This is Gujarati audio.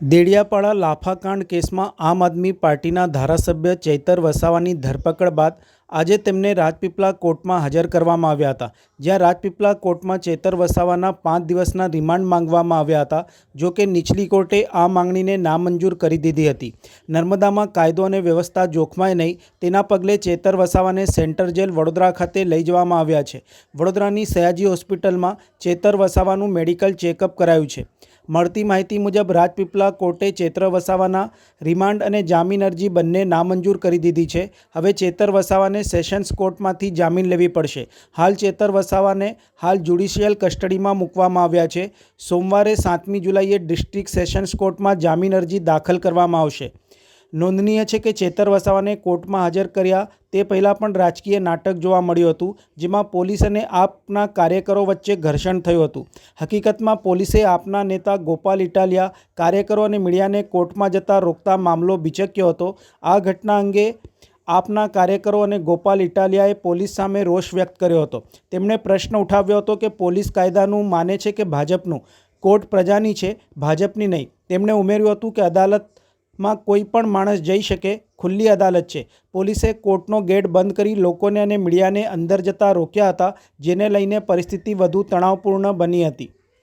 દેડિયાપાડા લાફાકાંડ કેસમાં આમ આદમી પાર્ટીના ધારાસભ્ય ચૈતર વસાવાની ધરપકડ બાદ આજે તેમને રાજપીપળા કોર્ટમાં હાજર કરવામાં આવ્યા હતા. જ્યાં રાજપીપળા કોર્ટમાં ચેતર વસાવાના પાંચ દિવસના રિમાન્ડ માંગવામાં આવ્યા હતા, જો કે નીચલી કોર્ટે આ માંગણીને નામંજૂર કરી દીધી હતી. નર્મદામાં કાયદો અને વ્યવસ્થા જોખમાય નહીં, તેના પગલે ચેતર વસાવાને સેન્ટર જેલ વડોદરા ખાતે લઈ જવામાં આવ્યા છે. વડોદરાની સયાજી હોસ્પિટલમાં ચેતર વસાવાનું મેડિકલ ચેકઅપ કરાયું છે. મળતી માહિતી મુજબ રાજપીપલા કોર્ટે ચેતર વસાવાના રિમાન્ડ અને જામીન અરજી બંને નામંજૂર કરી દીધી છે. હવે ચેતર વસાવાને સેશન્સ કોર્ટમાંથી જામીન લેવી પડશે. હાલ ચેતર વસાવાને હાલ જ્યુડિશિયલ કસ્ટડીમાં મૂકવામાં આવ્યા છે. સોમવારે સાતમી જુલાઈએ ડિસ્ટ્રિક્ટ સેશન્સ કોર્ટમાં જામીન અરજી દાખલ કરવામાં આવશે. નોંધનીય છે કે ચેતર વસાવાને કોર્ટમાં હાજર કર્યા તે પહેલાં પણ રાજકીય નાટક જોવા મળ્યું હતું, જેમાં પોલીસ અને આપના કાર્યકરો વચ્ચે ઘર્ષણ થયું હતું. હકીકતમાં પોલીસે આપના નેતા ગોપાલ ઇટાલિયા, કાર્યકરો અને મીડિયાને કોર્ટમાં જતા રોકતા મામલો બિચક્યો હતો. આ ઘટના અંગે આપના કાર્યકરો અને ગોપાલ ઇટાલિયાએ પોલીસ સામે રોષ વ્યક્ત કર્યો હતો. તેમણે પ્રશ્ન ઉઠાવ્યો હતો કે પોલીસ કાયદાનું માને છે કે ભાજપનું? કોર્ટ પ્રજાની છે, ભાજપની નહીં. તેમણે ઉમેર્યું હતું કે અદાલત માં કોઈ પણ માણસ જઈ શકે, ખુલ્લી અદાલત છે. પોલીસે કોર્ટનો ગેટ બંધ કરી લોકોને અને મીડિયાને અંદર જતા રોક્યા હતા, જેને લઈને પરિસ્થિતિ વધુ તણાવપૂર્ણ બની હતી.